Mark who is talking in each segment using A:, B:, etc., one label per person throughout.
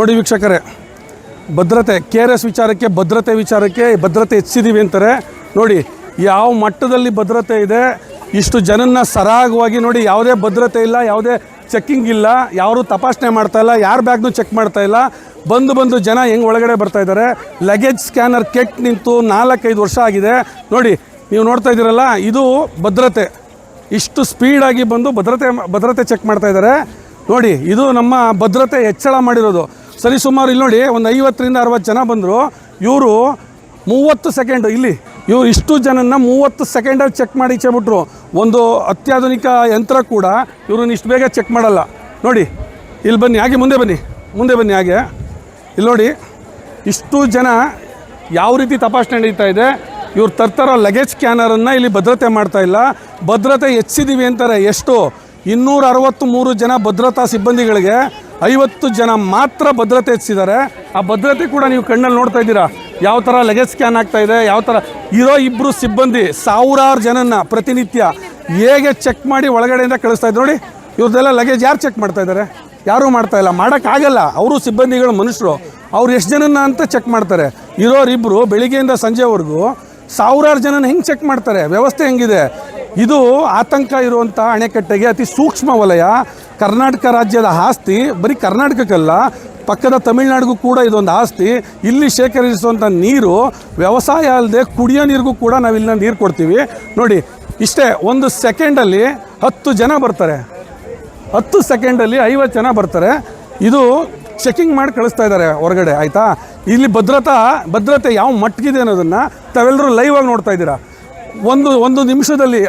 A: ನೋಡಿ ವೀಕ್ಷಕರೇ, ಭದ್ರತೆ, ಕೆ ಆರ್ ಎಸ್ ವಿಚಾರಕ್ಕೆ, ಭದ್ರತೆ ವಿಚಾರಕ್ಕೆ ಭದ್ರತೆ ಹೆಚ್ಚಿದ್ದೀವಿ ಅಂತಾರೆ. ನೋಡಿ, ಯಾವ ಮಟ್ಟದಲ್ಲಿ ಭದ್ರತೆ ಇದೆ, ಇಷ್ಟು ಜನನ್ನ ಸರಾಗವಾಗಿ ನೋಡಿ, ಯಾವುದೇ ಭದ್ರತೆ ಇಲ್ಲ, ಯಾವುದೇ ಚೆಕ್ಕಿಂಗ್ ಇಲ್ಲ, ಯಾರು ತಪಾಸಣೆ ಮಾಡ್ತಾ ಇಲ್ಲ, ಯಾರ ಬ್ಯಾಗ್ನು ಚೆಕ್ ಮಾಡ್ತಾ ಇಲ್ಲ. ಬಂದು ಬಂದು ಜನ ಹೆಂಗೆ ಒಳಗಡೆ ಬರ್ತಾ ಇದ್ದಾರೆ ಲಗೇಜ್ ಸ್ಕ್ಯಾನರ್ ಕೆಟ್ ನಿಂತು ನಾಲ್ಕೈದು ವರ್ಷ ಆಗಿದೆ. ನೋಡಿ, ನೀವು ನೋಡ್ತಾ ಇದ್ದೀರಲ್ಲ, ಇದು ಭದ್ರತೆ. ಇಷ್ಟು ಸ್ಪೀಡಾಗಿ ಬಂದು ಭದ್ರತೆ ಭದ್ರತೆ ಚೆಕ್ ಮಾಡ್ತಾ ಇದ್ದಾರೆ. ನೋಡಿ, ಇದು ನಮ್ಮ ಭದ್ರತೆ ಹೆಚ್ಚಳ ಮಾಡಿರೋದು. ಸರಿ, ಸುಮಾರು ಇಲ್ಲಿ ನೋಡಿ, ಒಂದು ಐವತ್ತರಿಂದ ಅರವತ್ತು ಜನ ಬಂದರು. ಇವರು ಮೂವತ್ತು ಸೆಕೆಂಡ್ ಇಲ್ಲಿ, ಇವರು ಇಷ್ಟು ಜನನ್ನ ಮೂವತ್ತು ಸೆಕೆಂಡಲ್ಲಿ ಚೆಕ್ ಮಾಡಿ ಈಚೆ ಒಂದು ಅತ್ಯಾಧುನಿಕ ಯಂತ್ರ ಕೂಡ ಇವ್ರನ್ನ ಇಷ್ಟು ಬೇಗ ಚೆಕ್ ಮಾಡಲ್ಲ. ನೋಡಿ, ಇಲ್ಲಿ ಬನ್ನಿ, ಹಾಗೆ ಮುಂದೆ ಬನ್ನಿ ಮುಂದೆ ಬನ್ನಿ ಹಾಗೆ. ಇಲ್ಲಿ ನೋಡಿ, ಇಷ್ಟು ಜನ ಯಾವ ರೀತಿ ತಪಾಸಣೆ ನಡೀತಾ ಇದೆ. ಇವ್ರು ತರ್ತಾರೋ ಲಗೇಜ್ ಸ್ಕ್ಯಾನರನ್ನು ಇಲ್ಲಿ ಭದ್ರತೆ ಮಾಡ್ತಾ ಇಲ್ಲ. ಭದ್ರತೆ ಹೆಚ್ಚಿದ್ದೀವಿ ಅಂತಾರೆ, ಎಷ್ಟು? ಇನ್ನೂರ ಅರವತ್ತು ಮೂರು ಜನ ಭದ್ರತಾ ಸಿಬ್ಬಂದಿಗಳಿಗೆ ಐವತ್ತು ಜನ ಮಾತ್ರ ಭದ್ರತೆ ಹೆಚ್ಚಿದ್ದಾರೆ ಆ ಭದ್ರತೆ ಕೂಡ ನೀವು ಕಣ್ಣಲ್ಲಿ ನೋಡ್ತಾ ಇದ್ದೀರಾ? ಯಾವ ಥರ ಲಗೇಜ್ ಸ್ಕ್ಯಾನ್ ಆಗ್ತಾ ಇದೆ, ಯಾವ ಥರ ಇರೋ ಇಬ್ಬರು ಸಿಬ್ಬಂದಿ, ಸಾವಿರಾರು ಜನನ್ನ ಪ್ರತಿನಿತ್ಯ ಹೇಗೆ ಚೆಕ್ ಮಾಡಿ ಒಳಗಡೆಯಿಂದ ಕಳಿಸ್ತಾ ಇದ್ದಾರೆ ನೋಡಿ. ಇವ್ರದ್ದೆಲ್ಲ ಲಗೇಜ್ ಯಾರು ಚೆಕ್ ಮಾಡ್ತಾ ಇದ್ದಾರೆ? ಯಾರೂ ಮಾಡ್ತಾ ಇಲ್ಲ. ಮಾಡೋಕ್ಕಾಗಲ್ಲ ಅವರು ಸಿಬ್ಬಂದಿಗಳು ಮನುಷ್ಯರು. ಅವ್ರು ಎಷ್ಟು ಜನನ ಅಂತ ಚೆಕ್ ಮಾಡ್ತಾರೆ. ಇರೋರಿಬ್ಬರು ಬೆಳಿಗ್ಗೆಯಿಂದ ಸಂಜೆವರೆಗೂ ಸಾವಿರಾರು ಜನನ ಹೆಂಗೆ ಚೆಕ್ ಮಾಡ್ತಾರೆ? ವ್ಯವಸ್ಥೆ ಹೆಂಗಿದೆ? ಇದು ಆತಂಕ ಇರುವಂಥ ಅಣೆಕಟ್ಟೆಗೆ ಅತಿ ಸೂಕ್ಷ್ಮ ವಲಯ. ಕರ್ನಾಟಕ ರಾಜ್ಯದ ಆಸ್ತಿ, ಬರೀ ಕರ್ನಾಟಕಕ್ಕಲ್ಲ, ಪಕ್ಕದ ತಮಿಳುನಾಡಿಗೂ ಕೂಡ ಇದೊಂದು ಆಸ್ತಿ. ಇಲ್ಲಿ ಶೇಖರಿಸುವಂಥ ನೀರು, ವ್ಯವಸಾಯ ಅಲ್ಲದೆ ಕುಡಿಯೋ ನೀರಿಗೂ ಕೂಡ ನಾವು ಇಲ್ಲಿನ ನೀರು ಕೊಡ್ತೀವಿ. ನೋಡಿ, ಇಷ್ಟೇ ಒಂದು ಸೆಕೆಂಡಲ್ಲಿ ಹತ್ತು ಜನ ಬರ್ತಾರೆ. ಹತ್ತು ಸೆಕೆಂಡಲ್ಲಿ ಐವತ್ತು ಜನ ಬರ್ತಾರೆ. ಇದು ಚೆಕಿಂಗ್ ಮಾಡಿ ಕಳಿಸ್ತಾ ಇದ್ದಾರೆ ಹೊರಗಡೆ, ಆಯಿತಾ? ಇಲ್ಲಿ ಭದ್ರತಾ, ಭದ್ರತೆ ಯಾವ ಮಟ್ಟಿಗಿದೆ ಅನ್ನೋದನ್ನು ತಾವೆಲ್ಲರೂ ಲೈವ್ ಆಗಿ ನೋಡ್ತಾ ಇದ್ದೀರಾ. ಒಂದು ಒಂದು ನಿಮಿಷದಲ್ಲಿ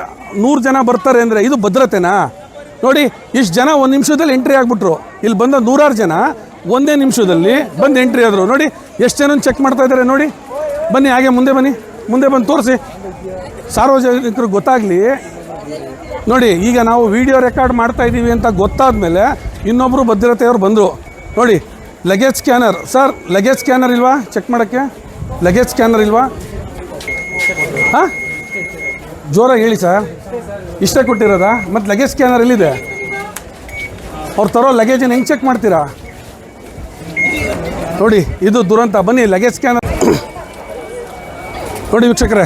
A: ನೂರು ಜನ ಬರ್ತಾರೆ ಅಂದರೆ ಇದು ಭದ್ರತೆನಾ? ನೋಡಿ, ಇಷ್ಟು ಜನ ಒಂದು ನಿಮಿಷದಲ್ಲಿ ಎಂಟ್ರಿ ಆಗಿಬಿಟ್ರು. ಇಲ್ಲಿ ಬಂದ ನೂರಾರು ಜನ ಒಂದೇ ನಿಮಿಷದಲ್ಲಿ ಬಂದು ಎಂಟ್ರಿ ಆದರು. ನೋಡಿ, ಎಷ್ಟು ಜನ ಚೆಕ್ ಮಾಡ್ತಾ ಇದ್ದಾರೆ ನೋಡಿ. ಬನ್ನಿ, ಹಾಗೆ ಮುಂದೆ ಬನ್ನಿ. ಮುಂದೆ ಬಂದು ತೋರಿಸಿ. ಸಾರ್ವಜನಿಕರಿಗೆ ಗೊತ್ತಾಗಲಿ. ನೋಡಿ, ಈಗ ನಾವು ವಿಡಿಯೋ ರೆಕಾರ್ಡ್ ಮಾಡ್ತಾ ಇದ್ದೀವಿ ಅಂತ ಗೊತ್ತಾದ ಮೇಲೆ ಇನ್ನೊಬ್ಬರು ಭದ್ರತೆಯವರು ಬಂದರು. ನೋಡಿ luggage scanner sir luggage scanner ಇಲ್ವಾ? ಚೆಕ್ ಮಾಡೋಕ್ಕೆ. ಲಗೇಜ್ ಸ್ಕ್ಯಾನರ್ ಇಲ್ವಾ? ಹಾಂ? ಜೋರಾಗಿ ಹೇಳಿ ಸರ್. ಇಷ್ಟೇ ಕೊಟ್ಟಿರೋದಾ? ಮತ್ತು ಲಗೇಜ್ ಸ್ಕ್ಯಾನರ್ ಎಲ್ಲಿದೆ? ಅವ್ರು ತರೋ ಲಗೇಜನ್ನು ಹೆಂಗೆ ಚೆಕ್ ಮಾಡ್ತೀರಾ? ನೋಡಿ, ಇದು ದುರಂತ. ಬನ್ನಿ ಲಗೇಜ್ ಸ್ಕ್ಯಾನರ್ ನೋಡಿ ವೀಕ್ಷಕರೇ,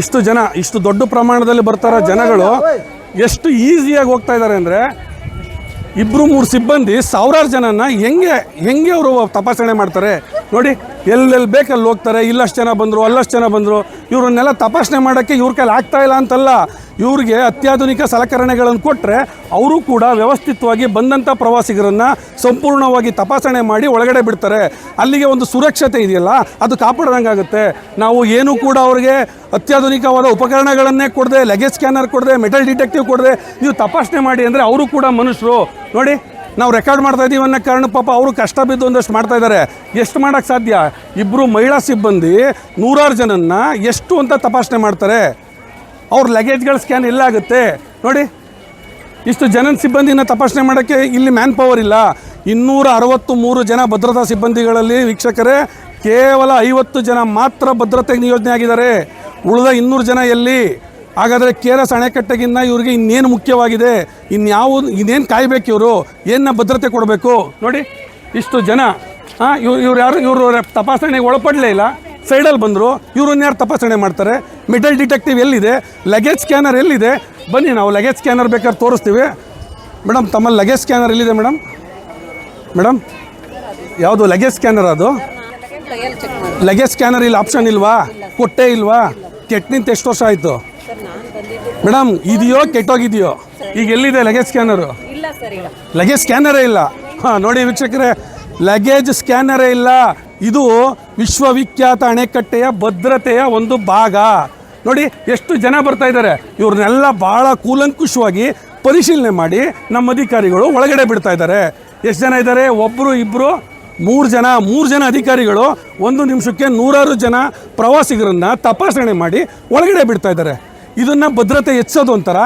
A: ಇಷ್ಟು ಜನ, ಇಷ್ಟು ದೊಡ್ಡ ಪ್ರಮಾಣದಲ್ಲಿ ಬರ್ತಾರೋ ಜನಗಳು ಎಷ್ಟು ಈಸಿಯಾಗಿ ಹೋಗ್ತಾ ಇದ್ದಾರೆ ಅಂದರೆ ಇಬ್ಬರು ಮೂರು ಸಿಬ್ಬಂದಿ ಸಾವಿರಾರು ಜನನ ಹೆಂಗೆ ಹೆಂಗೆ ಅವರು ತಪಾಸಣೆ ಮಾಡ್ತಾರೆ? ನೋಡಿ, ಎಲ್ಲೆಲ್ಲಿ ಬೇಕಲ್ಲಿ ಹೋಗ್ತಾರೆ, ಇಲ್ಲಷ್ಟು ಜನ ಬಂದರು, ಅಲ್ಲಷ್ಟು ಜನ ಬಂದರು, ಇವರನ್ನೆಲ್ಲ ತಪಾಸಣೆ ಮಾಡೋಕ್ಕೆ ಇವ್ರ ಕೈಲಿ ಆಗ್ತಾ ಇಲ್ಲ ಅಂತಲ್ಲ. ಇವ್ರಿಗೆ ಅತ್ಯಾಧುನಿಕ ಸಲಕರಣೆಗಳನ್ನು ಕೊಟ್ಟರೆ ಅವರು ಕೂಡ ವ್ಯವಸ್ಥಿತವಾಗಿ ಬಂದಂಥ ಪ್ರವಾಸಿಗರನ್ನು ಸಂಪೂರ್ಣವಾಗಿ ತಪಾಸಣೆ ಮಾಡಿ ಒಳಗಡೆ ಬಿಡ್ತಾರೆ. ಅಲ್ಲಿಗೆ ಒಂದು ಸುರಕ್ಷತೆ ಇದೆಯಲ್ಲ, ಅದು ಕಾಪಾಡ್ದಂಗಾಗುತ್ತೆ. ನಾವು ಏನೂ ಕೂಡ ಅವ್ರಿಗೆ ಅತ್ಯಾಧುನಿಕವಾದ ಉಪಕರಣಗಳನ್ನೇ ಕೊಡದೆ ಲಗೇಜ್ ಸ್ಕ್ಯಾನರ್ ಕೊಡದೆ ಮೆಟಲ್ ಡಿಟೆಕ್ಟಿವ್ ಕೊಡದೆ, ನೀವು ತಪಾಸಣೆ ಮಾಡಿ ಅಂದರೆ ಅವರು ಕೂಡ ಮನುಷ್ಯರು. ನೋಡಿ, ನಾವು ರೆಕಾರ್ಡ್ ಮಾಡ್ತಾ ಇದ್ದೀವಿ ಅನ್ನೋ ಕಾರಣ ಪಾಪ ಅವರು ಕಷ್ಟ ಬಿದ್ದು ಒಂದಷ್ಟು ಮಾಡ್ತಾ ಇದ್ದಾರೆ. ಎಷ್ಟು ಮಾಡೋಕ್ಕೆ ಸಾಧ್ಯ? ಇಬ್ಬರು ಮಹಿಳಾ ಸಿಬ್ಬಂದಿ ನೂರಾರು ಜನನ್ನ ಎಷ್ಟು ಅಂತ ತಪಾಸಣೆ ಮಾಡ್ತಾರೆ. ಅವ್ರ ಲಗೇಜ್ಗಳ ಸ್ಕ್ಯಾನ್ ಎಲ್ಲ ಆಗುತ್ತೆ. ನೋಡಿ, ಇಷ್ಟು ಜನ ಸಿಬ್ಬಂದಿನ ತಪಾಸಣೆ ಮಾಡೋಕ್ಕೆ ಇಲ್ಲಿ ಮ್ಯಾನ್ ಪವರ್ ಇಲ್ಲ. ಇನ್ನೂರ ಅರವತ್ತು ಮೂರು ಜನ ಭದ್ರತಾ ಸಿಬ್ಬಂದಿಗಳಲ್ಲಿ ವೀಕ್ಷಕರೇ, ಕೇವಲ ಐವತ್ತು ಜನ ಮಾತ್ರ ಭದ್ರತೆಗೆ ನಿಯೋಜನೆ ಆಗಿದ್ದಾರೆ. ಉಳಿದ ಇನ್ನೂರು ಜನ ಎಲ್ಲಿ? ಹಾಗಾದರೆ ಕೆ ಆರ್ ಎಸ್ ಅಣೆಕಟ್ಟೆಗಿನ್ನ ಇವ್ರಿಗೆ ಇನ್ನೇನು ಮುಖ್ಯವಾಗಿದೆ? ಇನ್ಯಾವು ಇನ್ನೇನು ಕಾಯಬೇಕು ಇವರು? ಏನ ಭದ್ರತೆ ಕೊಡಬೇಕು? ನೋಡಿ ಇಷ್ಟು ಜನ. ಹಾಂ ಇವ್ರು ಇವ್ರು ಯಾರು ಇವರು ತಪಾಸಣೆಗೆ ಒಳಪಡಲೇ ಇಲ್ಲ. ಸೈಡಲ್ಲಿ ಬಂದರು. ಇವ್ರನ್ನ ಯಾರು ತಪಾಸಣೆ ಮಾಡ್ತಾರೆ? ಮೆಟಲ್ ಡಿಟೆಕ್ಟಿವ್ ಎಲ್ಲಿದೆ? ಲಗೇಜ್ ಸ್ಕ್ಯಾನರ್ ಎಲ್ಲಿದೆ? ಬನ್ನಿ ನಾವು ಲಗೇಜ್ ಸ್ಕ್ಯಾನರ್ ಬೇಕಾದ್ರೆ ತೋರಿಸ್ತೀವಿ. ಮೇಡಮ್ ತಮ್ಮಲ್ಲಿ ಲಗೇಜ್ ಸ್ಕ್ಯಾನರ್ ಎಲ್ಲಿದೆ ಮೇಡಮ್? ಮೇಡಮ್ ಯಾವುದು ಲಗೇಜ್ ಸ್ಕ್ಯಾನರ್ ಅದು? ಲಗೇಜ್ ಸ್ಕ್ಯಾನರ್ ಇಲ್ಲಿ ಆಪ್ಷನ್ ಇಲ್ವಾ? ಕೊಟ್ಟೆ ಇಲ್ವಾ? ಕೆಟ್ಟ ನಿಂತ ಎಷ್ಟು ವರ್ಷ ಆಯಿತು? ಮೇಡಮ್ ಇದೆಯೋ ಕೆಟ್ಟೋಗಿದೆಯೋ? ಈಗ ಎಲ್ಲಿದೆ ಲಗೇಜ್ ಸ್ಕ್ಯಾನರು ಲಗೇಜ್ ಸ್ಕ್ಯಾನರೇ ಇಲ್ಲ. ಹಾಂ ನೋಡಿ ವೀಕ್ಷಕರೇ ಲಗೇಜ್ ಸ್ಕ್ಯಾನರೇ ಇಲ್ಲ. ಇದು ವಿಶ್ವವಿಖ್ಯಾತ ಅಣೆಕಟ್ಟೆಯ ಭದ್ರತೆಯ ಒಂದು ಭಾಗ. ನೋಡಿ ಎಷ್ಟು ಜನ ಬರ್ತಾ ಇದ್ದಾರೆ? ಇವ್ರನ್ನೆಲ್ಲ ಭಾಳ ಕೂಲಂಕುಷವಾಗಿ ಪರಿಶೀಲನೆ ಮಾಡಿ ನಮ್ಮ ಅಧಿಕಾರಿಗಳು ಒಳಗಡೆ ಬಿಡ್ತಾ ಇದ್ದಾರೆ. ಎಷ್ಟು ಜನ ಇದ್ದಾರೆ? ಒಬ್ಬರು ಇಬ್ಬರು ಮೂರು ಜನ ಮೂರು ಜನ ಅಧಿಕಾರಿಗಳು ಒಂದು ನಿಮಿಷಕ್ಕೆ ನೂರಾರು ಜನ ಪ್ರವಾಸಿಗರನ್ನು ತಪಾಸಣೆ ಮಾಡಿ ಒಳಗಡೆ ಬಿಡ್ತಾ ಇದ್ದಾರೆ. ಇದನ್ನು ಭದ್ರತೆ ಹೆಚ್ಚೋದು ಒಂಥರ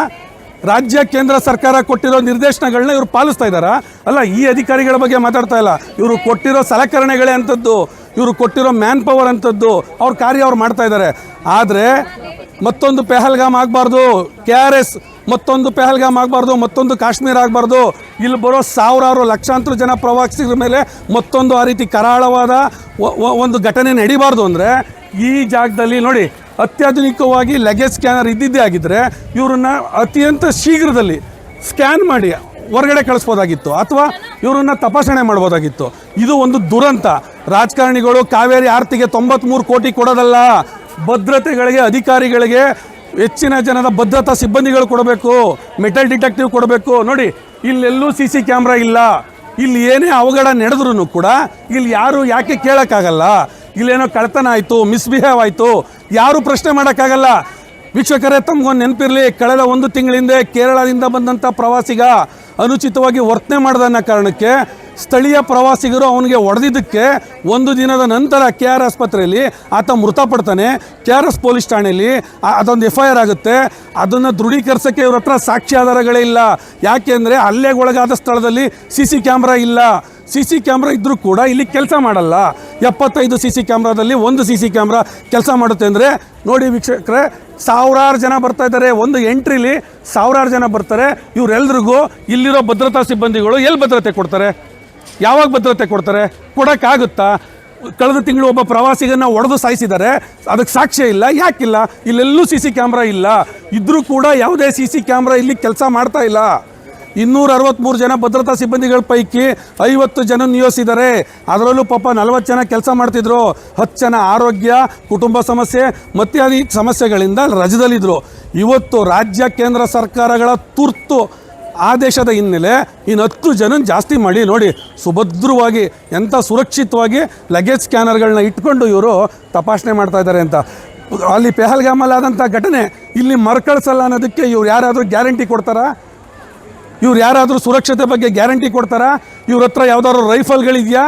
A: ರಾಜ್ಯ, ಕೇಂದ್ರ ಸರ್ಕಾರ ಕೊಟ್ಟಿರೋ ನಿರ್ದೇಶನಗಳನ್ನ ಇವರು ಪಾಲಿಸ್ತಾ ಇದ್ದಾರಾ? ಅಲ್ಲ, ಈ ಅಧಿಕಾರಿಗಳ ಬಗ್ಗೆ ಮಾತಾಡ್ತಾ ಇಲ್ಲ. ಇವರು ಕೊಟ್ಟಿರೋ ಸಲಕರಣೆಗಳೇ ಅಂಥದ್ದು. ಇವರು ಕೊಟ್ಟಿರೋ ಮ್ಯಾನ್ ಪವರ್ ಅಂಥದ್ದು. ಅವ್ರ ಕಾರ್ಯ ಅವ್ರು ಮಾಡ್ತಾ ಇದ್ದಾರೆ. ಆದರೆ ಮತ್ತೊಂದು ಪೆಹಲ್ಗಾಮ್ ಆಗಬಾರ್ದು. ಕೆ ಆರ್ ಎಸ್ ಮತ್ತೊಂದು ಪೆಹಲ್ಗಾಮ್ ಆಗಬಾರ್ದು, ಮತ್ತೊಂದು ಕಾಶ್ಮೀರ ಆಗಬಾರ್ದು. ಇಲ್ಲಿ ಬರೋ ಸಾವಿರಾರು ಲಕ್ಷಾಂತರ ಜನ ಪ್ರವಾಸಿಗರ ಮೇಲೆ ಮತ್ತೊಂದು ಆ ರೀತಿ ಕರಾಳವಾದ ಒಂದು ಘಟನೆ ನಡಿಬಾರ್ದು ಅಂದರೆ ಈ ಜಾಗದಲ್ಲಿ ನೋಡಿ, ಅತ್ಯಾಧುನಿಕವಾಗಿ ಲಗೇಜ್ ಸ್ಕ್ಯಾನರ್ ಇದ್ದಿದ್ದೇ ಆಗಿದ್ದರೆ ಇವರನ್ನ ಅತ್ಯಂತ ಶೀಘ್ರದಲ್ಲಿ ಸ್ಕ್ಯಾನ್ ಮಾಡಿ ಹೊರಗಡೆ ಕಳಿಸ್ಬೋದಾಗಿತ್ತು, ಅಥವಾ ಇವರನ್ನ ತಪಾಸಣೆ ಮಾಡ್ಬೋದಾಗಿತ್ತು. ಇದು ಒಂದು ದುರಂತ. ರಾಜಕಾರಣಿಗಳು ಕಾವೇರಿ ಆರ್ತಿಗೆ ತೊಂಬತ್ಮೂರು ಕೋಟಿ ಕೊಡೋದಲ್ಲ. ಭದ್ರತೆಗಳಿಗೆ, ಅಧಿಕಾರಿಗಳಿಗೆ ಹೆಚ್ಚಿನ ಜನದ ಭದ್ರತಾ ಸಿಬ್ಬಂದಿಗಳು ಕೊಡಬೇಕು ಮೆಟಲ್ ಡಿಟೆಕ್ಟಿವ್ ಕೊಡಬೇಕು. ನೋಡಿ, ಇಲ್ಲೆಲ್ಲೂ ಸಿ ಸಿ ಕ್ಯಾಮ್ರಾ ಇಲ್ಲ. ಇಲ್ಲಿ ಏನೇ ಅವಘಡ ನಡೆದ್ರೂ ಕೂಡ ಇಲ್ಲಿ ಯಾರು ಯಾಕೆ ಕೇಳೋಕ್ಕಾಗಲ್ಲ? ಇಲ್ಲೇನೋ ಕಳ್ತನ ಆಯಿತು ಮಿಸ್ಬಿಹೇವ್ ಆಯಿತು, ಯಾರು ಪ್ರಶ್ನೆ ಮಾಡೋಕ್ಕಾಗಲ್ಲ? ವೀಕ್ಷಕರೇ, ತಮಗೊಂದು ನೆನಪಿರಲಿ, ಕಳೆದ ಒಂದು ತಿಂಗಳಿಂದ ಕೇರಳದಿಂದ ಬಂದಂಥ ಪ್ರವಾಸಿಗ ಅನುಚಿತವಾಗಿ ವರ್ತನೆ ಮಾಡ್ದ ಅನ್ನೋ ಕಾರಣಕ್ಕೆ ಸ್ಥಳೀಯ ಪ್ರವಾಸಿಗರು ಅವನಿಗೆ ಹೊಡೆದಿದ್ದಕ್ಕೆ ಒಂದು ದಿನದ ನಂತರ ಕೆ ಆರ್ ಆಸ್ಪತ್ರೆಯಲ್ಲಿ ಆತ ಮೃತಪಡ್ತಾನೆ. ಕೆ ಆರ್ ಎಸ್ ಪೊಲೀಸ್ ಠಾಣೆಯಲ್ಲಿ ಅದೊಂದು ಎಫ್ ಐ ಆರ್ ಆಗುತ್ತೆ. ಅದನ್ನು ದೃಢೀಕರಿಸೋಕ್ಕೆ ಇವ್ರ ಹತ್ರ ಸಾಕ್ಷ್ಯಾಧಾರಗಳೇ ಇಲ್ಲ. ಯಾಕೆಂದರೆ ಹಲ್ಲೆಗೊಳಗಾದ ಸ್ಥಳದಲ್ಲಿ ಸಿ ಸಿ ಕ್ಯಾಮ್ರಾ ಇಲ್ಲ. ಸಿ ಸಿ ಕ್ಯಾಮ್ರಾ ಇದ್ದರೂ ಕೂಡ ಇಲ್ಲಿ ಕೆಲಸ ಮಾಡಲ್ಲ. ಎಪ್ಪತ್ತೈದು ಸಿ ಸಿ ಕ್ಯಾಮ್ರಾದಲ್ಲಿ ಒಂದು ಸಿ ಸಿ ಕ್ಯಾಮ್ರಾ ಕೆಲಸ ಮಾಡುತ್ತೆ ಅಂದರೆ ನೋಡಿ ವೀಕ್ಷಕರೇ, ಸಾವಿರಾರು ಜನ ಬರ್ತಾ ಇದ್ದಾರೆ. ಒಂದು ಎಂಟ್ರಿಲಿ ಸಾವಿರಾರು ಜನ ಬರ್ತಾರೆ. ಇವರೆಲ್ರಿಗೂ ಇಲ್ಲಿರೋ ಭದ್ರತಾ ಸಿಬ್ಬಂದಿಗಳು ಎಲ್ಲಿ ಭದ್ರತೆ ಕೊಡ್ತಾರೆ? ಯಾವಾಗ ಭದ್ರತೆ ಕೊಡ್ತಾರೆ? ಕೊಡೋಕ್ಕಾಗುತ್ತಾ? ಕಳೆದ ತಿಂಗಳು ಒಬ್ಬ ಪ್ರವಾಸಿಗನ್ನ ಒಡೆದು ಸಾಯಿಸಿದ್ದಾರೆ. ಅದಕ್ಕೆ ಸಾಕ್ಷ್ಯ ಇಲ್ಲ. ಯಾಕಿಲ್ಲ? ಇಲ್ಲೆಲ್ಲೂ ಸಿ ಸಿ ಕ್ಯಾಮ್ರಾ ಇಲ್ಲ. ಇದ್ರೂ ಕೂಡ ಯಾವುದೇ ಸಿ ಸಿ ಕ್ಯಾಮ್ರಾ ಇಲ್ಲಿ ಕೆಲಸ ಮಾಡ್ತಾ ಇಲ್ಲ. ಇನ್ನೂರ ಅರವತ್ತ್ಮೂರು ಜನ ಭದ್ರತಾ ಸಿಬ್ಬಂದಿಗಳ ಪೈಕಿ ಐವತ್ತು ಜನ ನಿಯೋಜಿಸಿದ್ದಾರೆ ಅದರಲ್ಲೂ ಪಾಪ ನಲವತ್ತು ಜನ ಕೆಲಸ ಮಾಡ್ತಿದ್ರು. ಹತ್ತು ಜನ ಆರೋಗ್ಯ, ಕುಟುಂಬ ಸಮಸ್ಯೆ, ಮತ್ಯಾದಿ ಸಮಸ್ಯೆಗಳಿಂದ ರಜದಲ್ಲಿದ್ದರು ಇವತ್ತು ರಾಜ್ಯ ಕೇಂದ್ರ ಸರ್ಕಾರಗಳ ತುರ್ತು ಆದೇಶದ ಹಿನ್ನೆಲೆ ಇನ್ನು ಹತ್ತು ಜನ ಜಾಸ್ತಿ ಮಾಡಿ, ನೋಡಿ, ಸುಭದ್ರವಾಗಿ ಎಂಥ ಸುರಕ್ಷಿತವಾಗಿ ಲಗೇಜ್ ಸ್ಕ್ಯಾನರ್ಗಳನ್ನ ಇಟ್ಕೊಂಡು ಇವರು ತಪಾಸಣೆ ಮಾಡ್ತಾ ಇದ್ದಾರೆ ಅಂತ. ಅಲ್ಲಿ ಪೆಹಲ್ಗಾಮಲ್ಲಾದಂಥ ಘಟನೆ, ಇಲ್ಲಿ ಮರ್ಕಳಿಸಲ್ಲ ಅನ್ನೋದಕ್ಕೆ ಇವ್ರು ಯಾರಾದರೂ ಗ್ಯಾರಂಟಿ ಕೊಡ್ತಾರಾ? ಇವ್ರು ಯಾರಾದರೂ ಸುರಕ್ಷತೆ ಬಗ್ಗೆ ಗ್ಯಾರಂಟಿ ಕೊಡ್ತಾರಾ? ಇವ್ರ ಹತ್ರ ಯಾವ್ದಾದ್ರು ರೈಫಲ್ಗಳಿದೆಯಾ?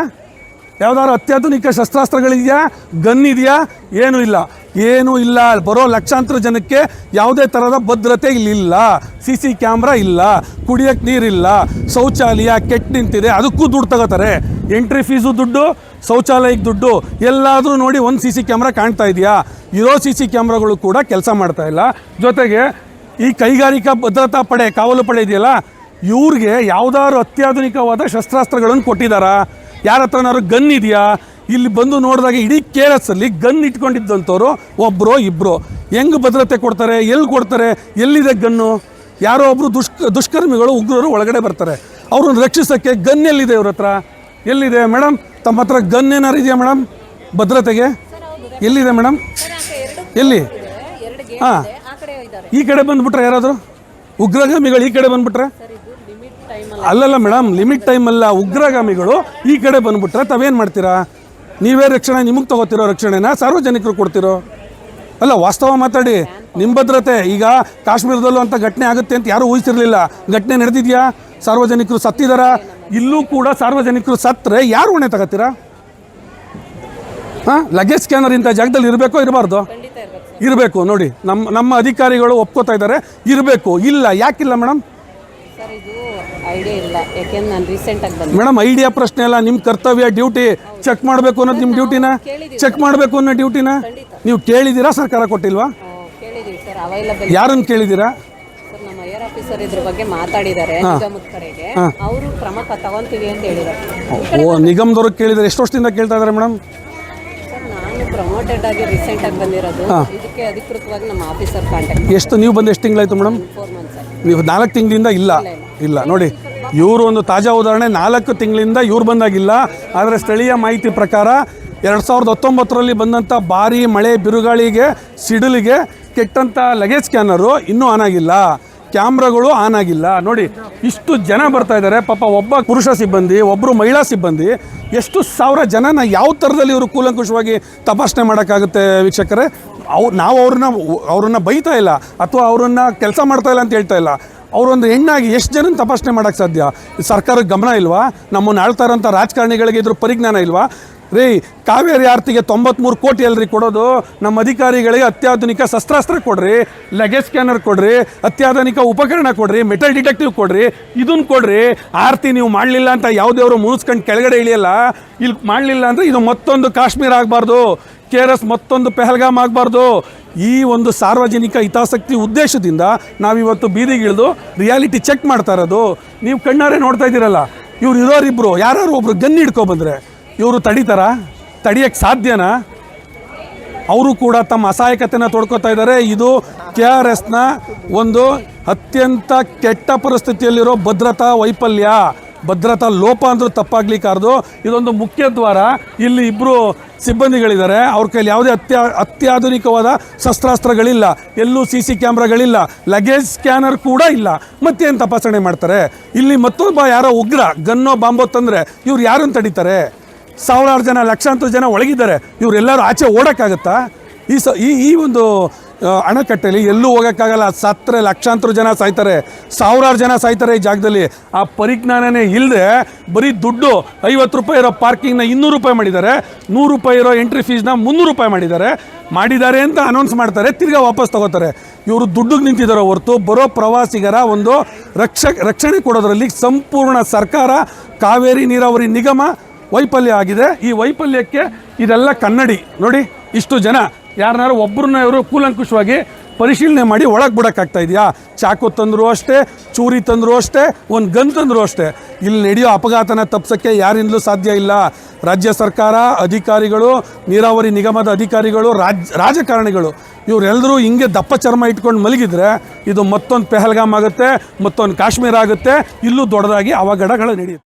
A: ಯಾವ್ದಾದ್ರು ಅತ್ಯಾಧುನಿಕ ಶಸ್ತ್ರಾಸ್ತ್ರಗಳಿದೆಯಾ? ಗನ್ ಇದೆಯಾ? ಏನೂ ಇಲ್ಲ. ಏನೂ ಇಲ್ಲ. ಬರೋ ಲಕ್ಷಾಂತರ ಜನಕ್ಕೆ ಯಾವುದೇ ಥರದ ಭದ್ರತೆ ಇಲ್ಲಿಲ್ಲ. ಸಿ ಸಿ ಕ್ಯಾಮ್ರಾ ಇಲ್ಲ. ಕುಡಿಯೋಕ್ಕೆ ನೀರಿಲ್ಲ. ಶೌಚಾಲಯ ಕೆಟ್ಟು ನಿಂತಿದೆ. ಅದಕ್ಕೂ ದುಡ್ಡು ತಗೋತಾರೆ. ಎಂಟ್ರಿ ಫೀಸು ದುಡ್ಡು, ಶೌಚಾಲಯಕ್ಕೆ ದುಡ್ಡು, ಎಲ್ಲಾದರೂ ನೋಡಿ ಒಂದು ಸಿ ಸಿ ಕ್ಯಾಮ್ರಾ ಕಾಣ್ತಾ ಇದೆಯಾ? ಇರೋ ಸಿ ಸಿ ಕ್ಯಾಮ್ರಾಗಳು ಕೂಡ ಕೆಲಸ ಮಾಡ್ತಾ ಇಲ್ಲ. ಜೊತೆಗೆ ಈ ಕೈಗಾರಿಕಾ ಭದ್ರತಾ ಪಡೆ, ಕಾವಲು ಪಡೆ ಇದೆಯಲ್ಲ, ಇವ್ರಿಗೆ ಯಾವುದಾದ್ರು ಅತ್ಯಾಧುನಿಕವಾದ ಶಸ್ತ್ರಾಸ್ತ್ರಗಳನ್ನು ಕೊಟ್ಟಿದ್ದಾರಾ? ಯಾರ ಹತ್ರನಾದ್ರು ಗನ್ ಇದೆಯಾ? ಇಲ್ಲಿ ಬಂದು ನೋಡಿದಾಗ ಇಡೀ ಕೆ ಗನ್ ಇಟ್ಕೊಂಡಿದ್ದಂಥವ್ರು ಒಬ್ಬರು ಇಬ್ಬರು ಹೆಂಗೆ ಭದ್ರತೆ ಕೊಡ್ತಾರೆ ಎಲ್ಲಿ ಕೊಡ್ತಾರೆ, ಎಲ್ಲಿದೆ ಗನ್ನು ಯಾರೋ ಒಬ್ಬರು ದುಷ್ಕ, ದುಷ್ಕರ್ಮಿಗಳು, ಉಗ್ರರು ಒಳಗಡೆ ಬರ್ತಾರೆ. ಅವ್ರನ್ನ ರಕ್ಷಿಸೋಕ್ಕೆ ಗನ್ ಎಲ್ಲಿದೆ ಇವ್ರ ಹತ್ರ? ಎಲ್ಲಿದೆ ಮೇಡಮ್ ತಮ್ಮ ಹತ್ರ ಗನ್ ಏನಾರು ಇದೆಯಾ ಮೇಡಮ್ ಭದ್ರತೆಗೆ? ಎಲ್ಲಿದೆ ಮೇಡಮ್ ಎಲ್ಲಿ? ಹಾಂ. ಈ ಕಡೆ ಬಂದ್ಬಿಟ್ರೆ ಯಾರಾದರೂ? ಉಗ್ರಗಾಮಿಗಳು ಈ ಕಡೆ ಬಂದ್ಬಿಟ್ರೆ? ಅಲ್ಲಲ್ಲ ಮೇಡಮ್ ಲಿಮಿಟ್ ಟೈಮಲ್ಲ ಉಗ್ರಗಾಮಿಗಳು ಈ ಕಡೆ ಬಂದ್ಬಿಟ್ರೆ ತಾವೇನು ಮಾಡ್ತೀರಾ? ನೀವೇ ರಕ್ಷಣೆ ನಿಮಗೆ ತಗೋತಿರೋ ರಕ್ಷಣೆನ ಸಾರ್ವಜನಿಕರು ಕೊಡ್ತಿರೋ? ಅಲ್ಲ ವಾಸ್ತವ ಮಾತಾಡಿ. ನಿಮ್ಮ ಭದ್ರತೆ ಈಗ ಕಾಶ್ಮೀರದಲ್ಲೂ ಅಂತ ಘಟನೆ ಆಗುತ್ತೆ ಅಂತ ಯಾರೂ ಊಹಿಸಿರಲಿಲ್ಲ. ಘಟನೆ ನಡೆದಿದ್ಯಾ? ಸಾರ್ವಜನಿಕರು ಸತ್ತಿದಾರ? ಇಲ್ಲೂ ಕೂಡ ಸಾರ್ವಜನಿಕರು ಸತ್ತರೆ ಯಾರು ಹೊಣೆ ತಗೋತೀರಾ? ಹಾಂ? ಲಗೇಜ್ ಸ್ಕ್ಯಾನರ್ ಇಂಥ ಜಾಗದಲ್ಲಿ ಇರಬೇಕೋ ಇರಬಾರ್ದು?
B: ಇರ್ಬೇಕು
A: ನೋಡಿ. ನಮ್ಮ ನಮ್ಮ ಅಧಿಕಾರಿಗಳು ಒಪ್ಕೋತಾ ಇದ್ದಾರೆ. ಇರಬೇಕು. ಇಲ್ಲ ಯಾಕಿಲ್ಲ ಮೇಡಮ್
B: ಐಡಿಯಾ ಇಲ್ಲ. ಯಾಕೆಂದ್ರೆ ನಾನು ರೀಸೆಂಟಾಗಿ ಬಂದೆ.
A: ಮೇಡಮ್ ಐಡಿಯಾ ಪ್ರಶ್ನೆ ಅಲ್ಲ ನಿಮ್ಮ ಕರ್ತವ್ಯ ಡ್ಯೂಟಿ ಚೆಕ್ ಮಾಡಬೇಕು ಅನ್ನೋದು ನಿಮ್ಮ ಡ್ಯೂಟಿನ?
B: ಕೇಳಿದ್ದೀವಿ
A: ಚೆಕ್ ಮಾಡಬೇಕು ಅನ್ನೋ ಡ್ಯೂಟಿನ? ನೀವು ಕೇಳಿದೀರಾ ಸರ್ಕಾರ ಕೊಟ್ಟಿಲ್ವಾ?
B: ಆ, ಕೇಳಿದೀವಿ ಸರ್ ಅವೈಲಬಲ್
A: ಯಾರನ್ನು ಕೇಳಿದೀರಾ?
B: ಸರ್ ನಮ್ಮ ಏರ್ ಆಫೀಸರ್ ಇದ್ರ ಬಗ್ಗೆ ಮಾತಾಡಿದ್ದಾರೆ ನಿಗಮದ ಕಡೆಗೆ. ಅವರು ಕ್ರಮ ಕ- ತಗೊಂತೀವಿ ಅಂತ ಹೇಳಿದ್ದಾರೆ.
A: ಓ ನಿಗಮದವ್ರಿಗೆ ಕೇಳಿದರೆ ಎಷ್ಟು ವರ್ಷದಿಂದ ಕೇಳ್ತಾ ಇದ್ದಾರೆ ಮೇಡಮ್?
B: ಸರ್ ನಾನು ಪ್ರಮೋಟೆಡ್ ಆಗಿ ರೀಸೆಂಟ್ ಆಗಿ ಬಂದಿರೋದು. ಇದಕ್ಕೆ ಅಧಿಕೃತವಾಗಿ ನಮ್ಮ ಆಫೀಸರ್ ಕಾಂಟ್ಯಾಕ್ಟ್
A: ಎಷ್ಟು ನೀವು ಬಂದು ಎಷ್ಟು ತಿಂಗಳಾಯ್ತು ಮೇಡಮ್?
B: ಫೋರ್ ಮಂತ್ಸ್
A: ನೀವು ನಾಲ್ಕು ತಿಂಗಳಿಂದ ಇಲ್ಲ. ಇಲ್ಲ ನೋಡಿ ಇವರು ಒಂದು ತಾಜಾ ಉದಾಹರಣೆ. ನಾಲ್ಕು ತಿಂಗಳಿಂದ ಇವ್ರು ಬಂದಾಗಿಲ್ಲ. ಆದರೆ ಸ್ಥಳೀಯ ಮಾಹಿತಿ ಪ್ರಕಾರ ಎರಡು ಸಾವಿರದ ಹತ್ತೊಂಬತ್ತರಲ್ಲಿ ಬಂದಂಥ ಭಾರಿ ಮಳೆ ಬಿರುಗಾಳಿಗೆ ಸಿಡಿಲಿಗೆ ಕೆಟ್ಟಂಥ ಲಗೇಜ್ ಸ್ಕ್ಯಾನರು ಇನ್ನೂ ಆನ್ ಆಗಿಲ್ಲ. ಕ್ಯಾಮ್ರಾಗಳು ಆನ್ ಆಗಿಲ್ಲ. ನೋಡಿ ಇಷ್ಟು ಜನ ಬರ್ತಾ ಇದ್ದಾರೆ. ಪಾಪ ಒಬ್ಬ ಪುರುಷ ಸಿಬ್ಬಂದಿ ಒಬ್ಬರು ಮಹಿಳಾ ಸಿಬ್ಬಂದಿ ಎಷ್ಟು ಸಾವಿರ ಜನನ ಯಾವ ಥರದಲ್ಲಿ ಇವರು ಕೂಲಂಕುಷವಾಗಿ ತಪಾಸಣೆ ಮಾಡೋಕ್ಕಾಗುತ್ತೆ ವೀಕ್ಷಕರೇ? ಅವ್ ನಾವು ಅವ್ರನ್ನ ಅವ್ರನ್ನ ಬೈತಾ ಇಲ್ಲ ಅಥವಾ ಅವರನ್ನು ಕೆಲಸ ಮಾಡ್ತಾ ಇಲ್ಲ ಅಂತ ಹೇಳ್ತಾ ಇಲ್ಲ. ಅವರೊಂದು ಹೆಣ್ಣಾಗಿ ಎಷ್ಟು ಜನನ ತಪಾಸಣೆ ಮಾಡೋಕ್ಕೆ ಸಾಧ್ಯ? ಸರ್ಕಾರಕ್ಕೆ ಗಮನ ಇಲ್ವಾ? ನಮ್ಮನ್ನು ಆಳ್ತಾ ಇರೋಂಥ ರಾಜಕಾರಣಿಗಳಿಗೆ ಇದ್ರ ಪರಿಜ್ಞಾನ ಇಲ್ವಾ? ರೀ, ಕಾವೇರಿ ಆರ್ತಿಗೆ ತೊಂಬತ್ತ್ಮೂರು ಕೋಟಿ ಅಲ್ರಿ ಕೊಡೋದು. ನಮ್ಮ ಅಧಿಕಾರಿಗಳಿಗೆ ಅತ್ಯಾಧುನಿಕ ಶಸ್ತ್ರಾಸ್ತ್ರ ಕೊಡ್ರಿ ಲಗೇಜ್ ಸ್ಕ್ಯಾನರ್ ಕೊಡ್ರಿ, ಅತ್ಯಾಧುನಿಕ ಉಪಕರಣ ಕೊಡ್ರಿ ಮೆಟಲ್ ಡಿಟೆಕ್ಟಿವ್ ಕೊಡ್ರಿ ಇದನ್ನು ಕೊಡ್ರಿ. ಆರ್ತಿ ನೀವು ಮಾಡಲಿಲ್ಲ ಅಂತ ಯಾವುದೇವರು ಮುಗಿಸ್ಕೊಂಡು ಕೆಳಗಡೆ ಇಳಿಯಲ್ಲ. ಇಲ್ಲಿ ಮಾಡಲಿಲ್ಲ ಅಂದರೆ ಇದು ಮತ್ತೊಂದು ಕಾಶ್ಮೀರ ಆಗಬಾರ್ದು. ಕೆ ಆರ್ ಎಸ್ ಮತ್ತೊಂದು ಪೆಹಲ್ಗಾಮ್ ಆಗಬಾರ್ದು. ಈ ಒಂದು ಸಾರ್ವಜನಿಕ ಹಿತಾಸಕ್ತಿ ಉದ್ದೇಶದಿಂದ ನಾವಿವತ್ತು ಬೀದಿಗಿಳಿದು ರಿಯಾಲಿಟಿ ಚೆಕ್ ಮಾಡ್ತಾ ಇರೋದು. ನೀವು ಕಣ್ಣಾರೆ ನೋಡ್ತಾ ಇದ್ದೀರಲ್ಲ. ಇವ್ರು ಇರೋರಿಬ್ರು ಯಾರು ಒಬ್ರು ಗನ್ ಹಿಡ್ಕೊಬಂದ್ರೆ ಇವರು ತಡಿತಾರ? ತಡಿಯಕ್ಕೆ ಸಾಧ್ಯನಾ? ಅವರು ಕೂಡ ತಮ್ಮ ಅಸಹಾಯಕತೆಯನ್ನು ತೊಡ್ಕೊತಾ ಇದ್ದಾರೆ. ಇದು ಕೆ ಆರ್ ಎಸ್ನ ಒಂದು ಅತ್ಯಂತ ಕೆಟ್ಟ ಪರಿಸ್ಥಿತಿಯಲ್ಲಿರೋ ಭದ್ರತಾ ವೈಫಲ್ಯ. ಭದ್ರತಾ ಲೋಪ ಅಂದರೂ ತಪ್ಪಾಗ್ಲಿಕ್ಕಾರ್ದು ಇದೊಂದು ಮುಖ್ಯ ದ್ವಾರ. ಇಲ್ಲಿ ಇಬ್ಬರು ಸಿಬ್ಬಂದಿಗಳಿದ್ದಾರೆ. ಅವ್ರ ಕೈಯಲ್ಲಿ ಯಾವುದೇ ಅತ್ಯ, ಅತ್ಯಾಧುನಿಕವಾದ ಶಸ್ತ್ರಾಸ್ತ್ರಗಳಿಲ್ಲ. ಎಲ್ಲೂ ಸಿ ಸಿ ಕ್ಯಾಮ್ರಾಗಳಿಲ್ಲ. ಲಗೇಜ್ ಸ್ಕ್ಯಾನರ್ ಕೂಡ ಇಲ್ಲ. ಮತ್ತೇನು ತಪಾಸಣೆ ಮಾಡ್ತಾರೆ? ಇಲ್ಲಿ ಮತ್ತೊಬ್ಬ ಯಾರೋ ಉಗ್ರ, ಗನ್ನೋ ಬಾಂಬೋ ತಂದರೆ ಇವ್ರು ಯಾರನ್ನು ತಡೀತಾರೆ? ಸಾವಿರಾರು ಜನ, ಲಕ್ಷಾಂತರ ಜನ ಒಳಗಿದ್ದಾರೆ. ಇವರೆಲ್ಲರೂ ಆಚೆ ಓಡೋಕ್ಕಾಗತ್ತಾ? ಈ ಸ ಈ ಈ ಒಂದು ಅಣೆಕಟ್ಟೆಯಲ್ಲಿ ಎಲ್ಲೂ ಹೋಗೋಕ್ಕಾಗಲ್ಲ. ಸತ್ತರೆ, ಲಕ್ಷಾಂತರ ಜನ ಸಾಯ್ತಾರೆ. ಸಾವಿರಾರು ಜನ ಸಾಯ್ತಾರೆ ಈ ಜಾಗದಲ್ಲಿ. ಆ ಪರಿಜ್ಞಾನನೇ ಇಲ್ಲದೆ ಬರೀ ದುಡ್ಡು ಐವತ್ತು ರೂಪಾಯಿ ಇರೋ ಪಾರ್ಕಿಂಗ್ನ ಇನ್ನೂರು ರೂಪಾಯಿ ಮಾಡಿದ್ದಾರೆ. ನೂರು ರೂಪಾಯಿ ಇರೋ ಎಂಟ್ರಿ ಫೀಸ್ನ ಮುನ್ನೂರು ರೂಪಾಯಿ ಮಾಡಿದ್ದಾರೆ. ಮಾಡಿದ್ದಾರೆ ಅಂತ ಅನೌನ್ಸ್ ಮಾಡ್ತಾರೆ. ತಿರ್ಗಾ ವಾಪಸ್ ತಗೋತಾರೆ. ಇವರು ದುಡ್ಡಿಗೆ ನಿಂತಿದ್ದಾರೆ ಹೊರತು. ಬರೋ ಪ್ರವಾಸಿಗರ ಒಂದು ರಕ್ಷ ರಕ್ಷಣೆ ಕೊಡೋದ್ರಲ್ಲಿ ಸಂಪೂರ್ಣ ಸರ್ಕಾರ, ಕಾವೇರಿ ನೀರಾವರಿ ನಿಗಮ ವೈಫಲ್ಯ ಆಗಿದೆ. ಈ ವೈಫಲ್ಯಕ್ಕೆ ಇದೆಲ್ಲ ಕನ್ನಡಿ. ನೋಡಿ, ಇಷ್ಟು ಜನ. ಯಾರನ್ನಾರು ಒಬ್ಬರನ್ನ ಇವರು ಕೂಲಂಕುಷವಾಗಿ ಪರಿಶೀಲನೆ ಮಾಡಿ ಒಳಗೆ ಬಿಡೋಕ್ಕಾಗ್ತಾ ಇದೆಯಾ? ಚಾಕು ತಂದರೂ ಅಷ್ಟೇ, ಚೂರಿ ತಂದರೂ ಅಷ್ಟೇ, ಒಂದು ಗನ್ ತಂದರೂ ಅಷ್ಟೇ. ಇಲ್ಲಿ ನಡೆಯೋ ಅಪಘಾತನ ತಪ್ಪಿಸೋಕ್ಕೆ ಯಾರಿಂದಲೂ ಸಾಧ್ಯ ಇಲ್ಲ. ರಾಜ್ಯ ಸರ್ಕಾರ, ಅಧಿಕಾರಿಗಳು, ನೀರಾವರಿ ನಿಗಮದ ಅಧಿಕಾರಿಗಳು, ರಾಜ್, ರಾಜಕಾರಣಿಗಳು ಇವರೆಲ್ಲರೂ ಹಿಂಗೆ ದಪ್ಪ ಚರ್ಮ ಇಟ್ಕೊಂಡು ಮಲಗಿದ್ರೆ ಇದು ಮತ್ತೊಂದು ಪೆಹಲ್ಗಾಮ್ ಆಗುತ್ತೆ, ಮತ್ತೊಂದು ಕಾಶ್ಮೀರ ಆಗುತ್ತೆ, ಇಲ್ಲೂ ದೊಡ್ಡದಾಗಿ ಅವಘಡಗಳು ನಡೆಯುತ್ತೆ.